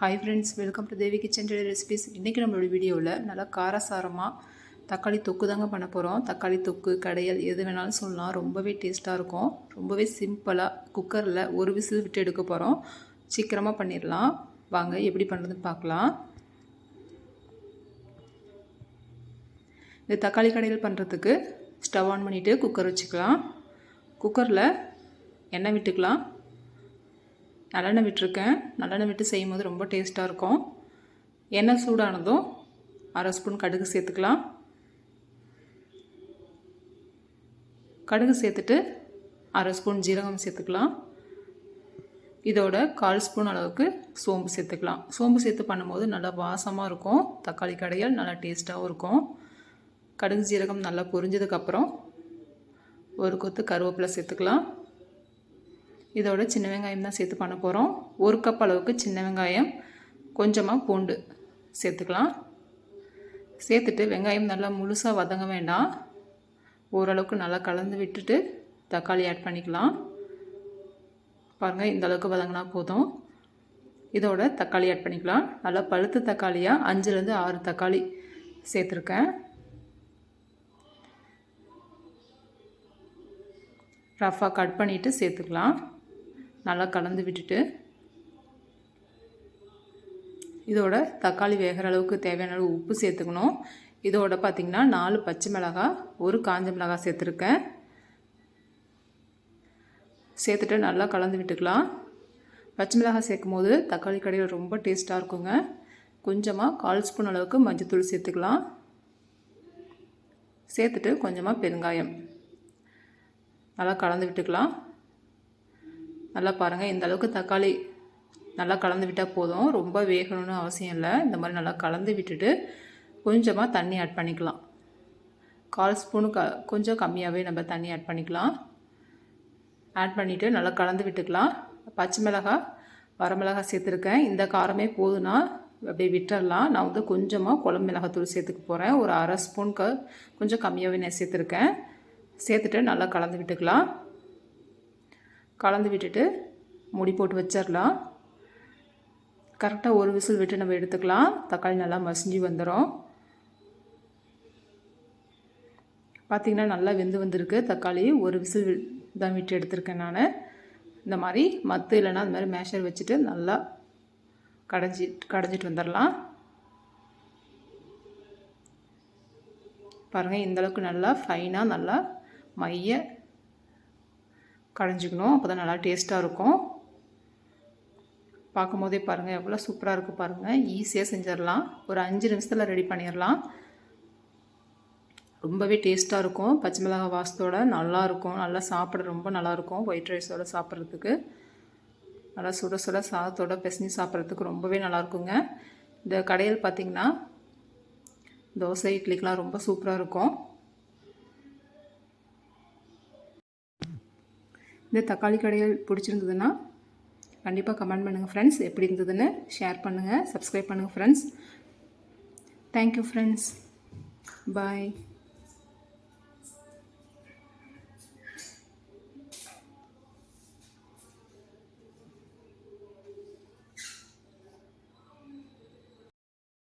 Hi friends welcome to Devi kitchen daily recipes இன்றைக்கி நம்மளோட வீடியோவில் நல்லா காரசாரமாக தக்காளி தொக்கு தாங்க பண்ண போகிறோம் தக்காளி தொக்கு கடையல் எது வேணாலும் சொல்லலாம். ரொம்பவே டேஸ்ட்டாக இருக்கும். ரொம்பவே சிம்பிளாக குக்கரில் ஒரு விசில் விட்டு எடுக்க போகிறோம் சீக்கிரமாக பண்ணிடலாம் வாங்க எப்படி பண்ணுறதுன்னு பார்க்கலாம் இந்த தக்காளி கடையில் பண்ணுறதுக்கு ஸ்டவ் ஆன் பண்ணிவிட்டு குக்கர் வச்சுக்கலாம். குக்கரில் எண்ணெய் விட்டுக்கலாம். நல்லெண்ணெய் விட்டுருக்கேன். நல்லெண்ணெய் விட்டு செய்யும் போது ரொம்ப டேஸ்ட்டாக இருக்கும். எண்ணெய் சூடானதும் அரை ஸ்பூன் கடுகு சேர்த்துக்கலாம். கடுகு சேர்த்துட்டு அரை ஸ்பூன் ஜீரகம் சேர்த்துக்கலாம். இதோட கால் ஸ்பூன் அளவுக்கு சோம்பு சேர்த்துக்கலாம். சோம்பு சேர்த்து பண்ணும்போது நல்லா வாசமாக இருக்கும். தக்காளி கடையால் நல்லா டேஸ்ட்டாகவும் இருக்கும். கடுகு ஜீரகம் நல்லா பொரிஞ்சதுக்கப்புறம் ஒரு கொத்து கருவேப்பிலை சேர்த்துக்கலாம். இதோட சின்ன வெங்காயம் தான் சேர்த்து பண்ண போகிறோம் ஒரு கப் அளவுக்கு சின்ன வெங்காயம் கொஞ்சமாக பூண்டு சேர்த்துக்கலாம். சேர்த்துட்டு வெங்காயம் நல்லா முழுசாக வதங்க வேண்டாம். ஓரளவுக்கு நல்லா கலந்து விட்டுட்டு தக்காளி ஆட் பண்ணிக்கலாம். பாருங்கள் இந்த அளவுக்கு வதங்கினா போதும். இதோட தக்காளி ஆட் பண்ணிக்கலாம். நல்லா பழுத்த தக்காளியாக அஞ்சுலேருந்து ஆறு தக்காளி சேர்த்துருக்கேன். ரஃபாக கட் பண்ணிவிட்டு சேர்த்துக்கலாம். நல்லா கலந்து விட்டுட்டு இதோட தக்காளி வேகிற அளவுக்கு தேவையான அளவு உப்பு சேர்த்துக்கணும். இதோட பார்த்திங்கன்னா நாலு பச்சை மிளகாய் ஒரு காஞ்ச மிளகாய் சேர்த்துருக்கேன். சேர்த்துட்டு நல்லா கலந்து விட்டுக்கலாம். பச்சை மிளகாய் சேர்க்கும் போது தக்காளி கடையில் ரொம்ப டேஸ்ட்டாக இருக்குங்க. கொஞ்சமாக கால் ஸ்பூன் அளவுக்கு மஞ்சத்தூள் சேர்த்துக்கலாம். சேர்த்துட்டு கொஞ்சமாக பெருங்காயம். நல்லா கலந்து விட்டுக்கலாம். நல்லா பாருங்கள் இந்த அளவுக்கு தக்காளி நல்லா கலந்து விட்டால் போதும். ரொம்ப வேகணும்னு அவசியம் இல்லை. இந்த மாதிரி நல்லா கலந்து விட்டுட்டு கொஞ்சமாக தண்ணி ஆட் பண்ணிக்கலாம். கால் ஸ்பூனு க கொஞ்சம் கம்மியாகவே நம்ம தண்ணி ஆட் பண்ணிக்கலாம். ஆட் பண்ணிவிட்டு நல்லா கலந்து விட்டுக்கலாம். பச்சை மிளகாய் வரமிளகாய் சேர்த்துருக்கேன். இந்த காரமே போதுன்னா அப்படியே விட்டுடலாம் நான் வந்து கொஞ்சமாக குழம்பு மிளகாத்தூள் சேர்த்துக்க போகிறேன் ஒரு அரை ஸ்பூன் க கொஞ்சம் கம்மியாகவே நான் சேர்த்துருக்கேன். சேர்த்துட்டு நல்லா கலந்து விட்டுக்கலாம். கலந்து விட்டுட்டு முடி போட்டு வச்சிடலாம் கரெக்டாக ஒரு விசில் விட்டு நம்ம எடுத்துக்கலாம். தக்காளி நல்லா மசிஞ்சு வந்துடும் பார்த்திங்கன்னா நல்லா வெந்து வந்திருக்கு. தக்காளி ஒரு விசில் தான் விட்டு எடுத்திருக்கேன் நான். இந்த மாதிரி மத்து இல்லைன்னா அந்த மாதிரி மேஷர் வச்சுட்டு நல்லா கடைஞ்சி கடைஞ்சிட்டு வந்துடலாம் பாருங்கள் இந்தளவுக்கு நல்லா ஃபைனாக நல்லா மைய கடைஞ்சிக்கணும். அப்போ தான் நல்லா டேஸ்ட்டாக இருக்கும். பார்க்கும் போதே பாருங்கள் எவ்வளோ சூப்பராக இருக்குது பாருங்கள் ஈஸியாக செஞ்சிடலாம். ஒரு அஞ்சு நிமிஷத்தில் ரெடி பண்ணிடலாம். ரொம்பவே டேஸ்ட்டாக இருக்கும். பச்சை மிளகாய் வாசத்தோட நல்லாயிருக்கும் நல்லா சாப்பிட ரொம்ப நல்லாயிருக்கும் ஒயிட் ரைஸோடு சாப்பிட்றதுக்கு. நல்லா சுட சுட சாதத்தோட பிசைஞ்சு சாப்பிட்றதுக்கு ரொம்பவே நல்லாயிருக்குங்க இந்த கடையில் பார்த்திங்கன்னா தோசை இட்லிக்கெலாம் ரொம்ப சூப்பராக இருக்கும். இந்த தக்காளி கடையில் பிடிச்சிருந்ததுன்னா கண்டிப்பாக கமெண்ட் பண்ணுங்கள் ஃப்ரெண்ட்ஸ் எப்படி இருந்ததுன்னு ஷேர் பண்ணுங்கள் சப்ஸ்கிரைப் பண்ணுங்கள் ஃப்ரெண்ட்ஸ் தேங்க்யூ ஃப்ரெண்ட்ஸ் பாய்